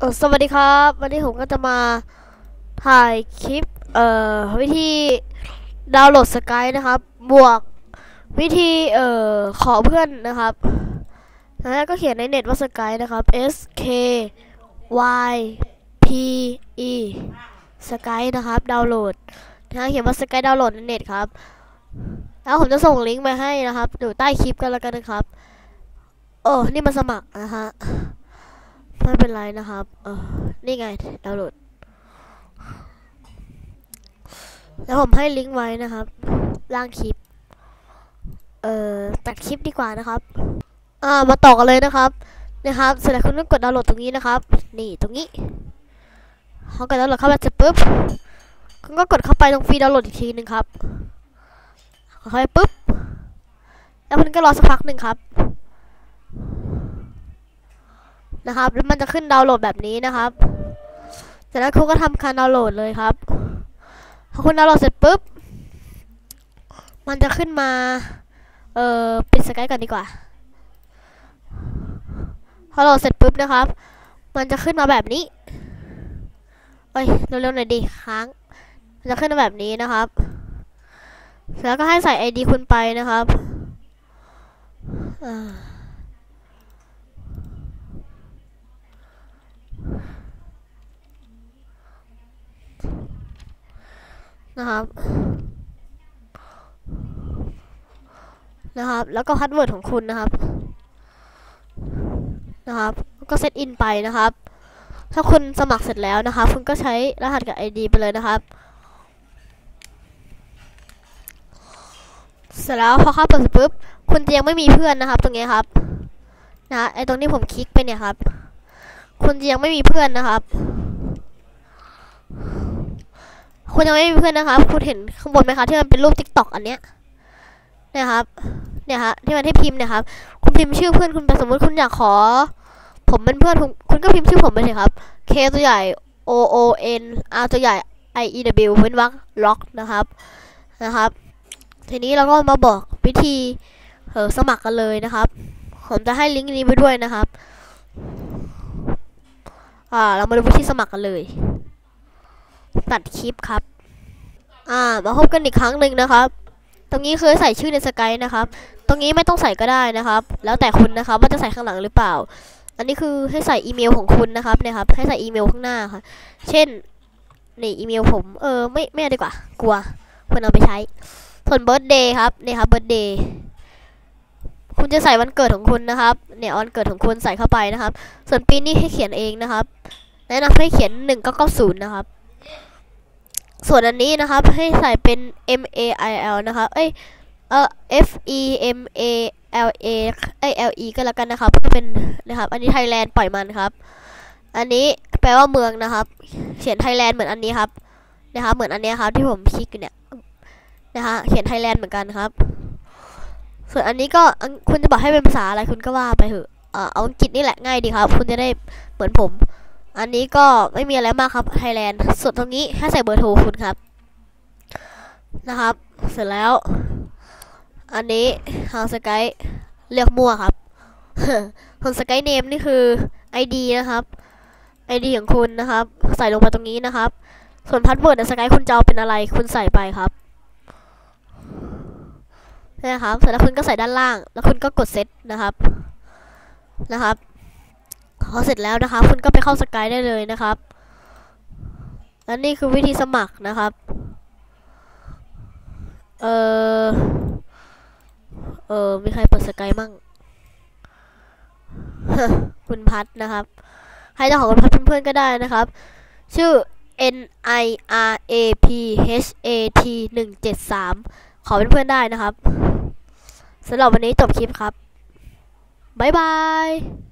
เออสวัสดีครับ วันนี้ผมก็จะมาถ่ายคลิป เอ่อ วิธีดาวน์โหลดสกายนะครับ บวกวิธี เอ่อ ขอเพื่อนนะครับแล้วก็เขียนในเน็ตว่าสกายนะครับ S K Y P E สกายนะครับ ดาวน์โหลดนะเขียนว่าสกายดาวน์โหลดในเน็ตครับ แล้วผมจะส่งลิงก์มาให้นะครับอยู่ใต้คลิปกันแล้วกันนะครับ โอ้ นี่มาสมัครนะฮะ ไม่เป็นไรนะครับ เออนี่ไงดาวน์โหลด แล้วผมให้ลิงก์ไว้นะครับ ล่างคลิป เอ่อ ตัดคลิปดีกว่านะครับ อ่า มาต่อกันเลยนะครับ นะครับ เสร็จแล้วคุณก็กดดาวน์โหลดตรงนี้นะครับ นี่ตรงนี้พอกดดาวน์โหลดเข้าไปเสร็จปุ๊บ คุณก็กดเข้าไปตรงฟรีดาวน์โหลดอีกทีหนึ่งครับเข้าไปปุ๊บ แล้วคุณก็รอสักพักหนึ่งครับ นะครับแล้วมันจะขึ้นดาวน์โหลดแบบนี้นะครับจากนั้นคุณก็ทำการดาวน์โหลดเลยครับพอคุณดาวน์โหลดเสร็จปุ๊บมันจะขึ้นมาเอ่อปิดสกายก่อนดีกว่าพอโหลดเสร็จปุ๊บนะครับ มันจะขึ้นมาแบบนี้เอ้ยเร็วๆหน่อยดิค้างมันจะขึ้นมาแบบนี้นะครับแล้วก็ให้ใส่ ID คุณไปนะครับอ่า นะครับ นะครับ แล้วก็พาสเวิร์ดของคุณนะครับ นะครับ ก็เซตอินไปนะครับ ถ้าคุณสมัครเสร็จแล้วนะครับ คุณก็ใช้รหัสกับ ID ไปเลยนะครับ เสร็จแล้วพอเข้าเปิดปุ๊บ คุณจะยังไม่มีเพื่อนนะครับ ตรงนี้ครับ นะ ไอตรงที่ผมคลิกไปเนี่ยครับ คุณจะยังไม่มีเพื่อนนะครับ คุณยังไม่มีเพื่อนนะครับ คุณเห็นข้างบนไหมคะที่มันเป็นรูปติ๊กต็อกอันเนี้ยเนี่ยครับ เนี่ยฮะที่มันให้พิมพ์เนี่ยครับ คุณพิมพ์ชื่อเพื่อนคุณไปสมมติคุณอยากขอ ผมเป็นเพื่อนคุณคุณก็พิมพ์ชื่อผมไปเลยครับ K ตัวใหญ่ O O N R ตัวใหญ่ I E W เว้นวรรคล็อกนะครับนะครับ ทีนี้เราก็มาบอกวิธีเออสมัครกันเลยนะครับ ผมจะให้ลิงก์นี้ไปด้วยนะครับ อ่า เรามาดูวิธีสมัครกันเลย ตัดคลิปครับ อ่า มาพบกันอีกครั้งหนึ่งนะครับ ตรงนี้คือใส่ชื่อในสกายนะครับ ตรงนี้ไม่ต้องใส่ก็ได้นะครับ แล้วแต่คุณนะครับว่าจะใส่ข้างหลังหรือเปล่า อันนี้คือให้ใส่อีเมลของคุณนะครับเนี่ยครับ ให้ใส่อีเมลข้างหน้าค่ะ เช่น นี่อีเมลผม เออ ไม่ไม่ดีกว่า กลัวคนเอาไปใช้ ส่วนเบิร์ d เดย์ครับเนี่ยครับเบิร์ d เดย์คุณจะใส่วันเกิดของคุณนะครับ เนี่ยวันเกิดของคุณใส่เข้าไปนะครับ ส่วนปีนี้ให้เขียนเองนะครับ แนะนำให้เขียนหนึ่งก้าเก้าศูนย์นะครับ ส่วนอันนี้นะครับให้ใส่เป็น M A I L นะครับเอ้ยเอ่อ F E M A L A เอ้ย L E ก็แล้วกันนะครับก็เป็นนะครับ อันนี้ไทยแลนด์ปล่อยมันครับ อันนี้แปลว่าเมืองนะครับ เขียนไทยแลนด์เหมือนอันนี้ครับนะครับ เหมือนอันนี้ครับที่ผมคลิกอยู่เนี่ยนะฮะเขียนไทยแลนด์เหมือนกันครับ ส่วนอันนี้ก็คุณจะบอกให้เป็นภาษาอะไรคุณก็ว่าไปเถอะเออเอาอังกฤษนี่แหละง่ายดีครับ คุณจะได้เหมือนผม อันนี้ก็ไม่มีอะไรมากครับไทยแลนด์ส่วนตรงนี้ให้ใส่เบอร์โทรคุณครับ นะครับ เสร็จแล้ว อันนี้ทางสกายเลือกมั่วครับส่วนสกายเนมนี่คือ ID นะครับ ID ของคุณนะครับ ใส่ลงมาตรงนี้นะครับ ส่วนพาสเวิร์ดในสกายคุณจะเอาเป็นอะไร คุณใส่ไปครับนะครับเสร็จแล้วคุณก็ใส่ด้านล่าง แล้วคุณก็กดเซตนะครับนะครับ พอเสร็จแล้วนะครับคุณก็ไปเข้าสกายได้เลยนะครับและนี่คือวิธีสมัครนะครับ เออเออมีใครเปิดสกายมั่งคุณพัดนะครับ ให้เจ้าของคุณพัดเพื่อนๆก็ได้นะครับ ชื่อ N I R A P H A T หนึ่งเจ็ดสามขอเป็นเพื่อนได้นะครับสำหรับวันนี้จบคลิปครับ บ๊ายบาย